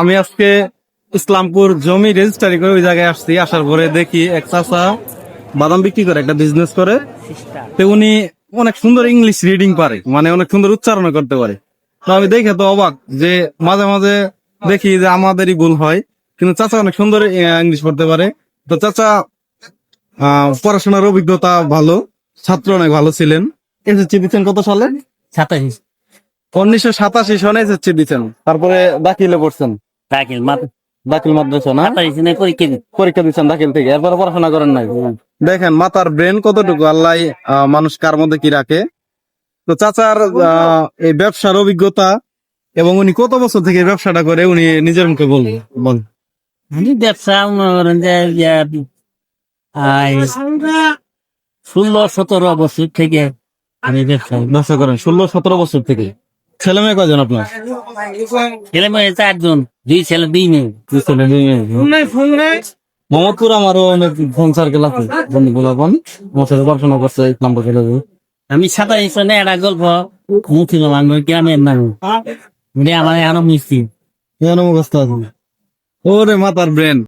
আমি আজকে ইসলামপুর জমি রেজিস্ট্রারি করে ওই জায়গায় আসছি, আসার পরে দেখি এক চাচা বাদাম বিক্রি করে একটা বিজনেস করে। তো উনি অনেক সুন্দর ইংলিশ রিডিং পারে মানে অনেক সুন্দর উচ্চারণ করতে পারে। তো আমি দেখে তো অবাক যে মাঝে মাঝে দেখি যে আমাদেরই ভুল হয়, কিন্তু চাচা অনেক সুন্দর ইংলিশ পড়তে পারে। তো চাচা পড়াশোনার অভিজ্ঞতা ভালো, ছাত্র অনেক ভালো ছিলেন। এসএসসি দিচ্ছেন কত সালে? সাতাশি উনিশশো সাতাশি সনে এসএসসি দিচ্ছেন তারপরে দাখিলে পড়ছেন। দাখিল দাখিল মাদ্রাসা না? পরীক্ষা পরীক্ষা দিচ্ছেন দাখিল থেকে। এরপরে পড়াশোনা করেন নাই। দেখেন মাতার ব্রেন কতটুকু? আল্লাহ মানুষ কার মধ্যে কি রাখে? তো চাচার এই ব্যবসার অভিজ্ঞতা এবং উনি কত বছর থেকে ব্যবসাটা করে উনি নিজের মুখে বলব বল। আমি ব্যবসা করেন যে আই, ষোলো সতেরো বছর থেকে আমি ব্যবসা ব্যবসা করেন ষোলো সতেরো বছর থেকে? ছেলে মেয়ে কয়জন আপনার? ছেলে মেয়ে চারজন দুই ছেলে দুই মেয়ে। দুই ছেলে, দুই মেয়ে। মোহাম্মদপুর আমারও অনেক ফোন সার্কেল আছে। বন্ধুগুলো বোন আমার সাথে পড়াশোনা করছে ইসলাম কলেজে আমি সাতাশি সনে একটা গল্প। মুখি আমার গ্রামের মানুষ। উনি আমার এখনও মিষ্টি। এখানে মুখস্থ আছে। ওরে মাতার ব্রেন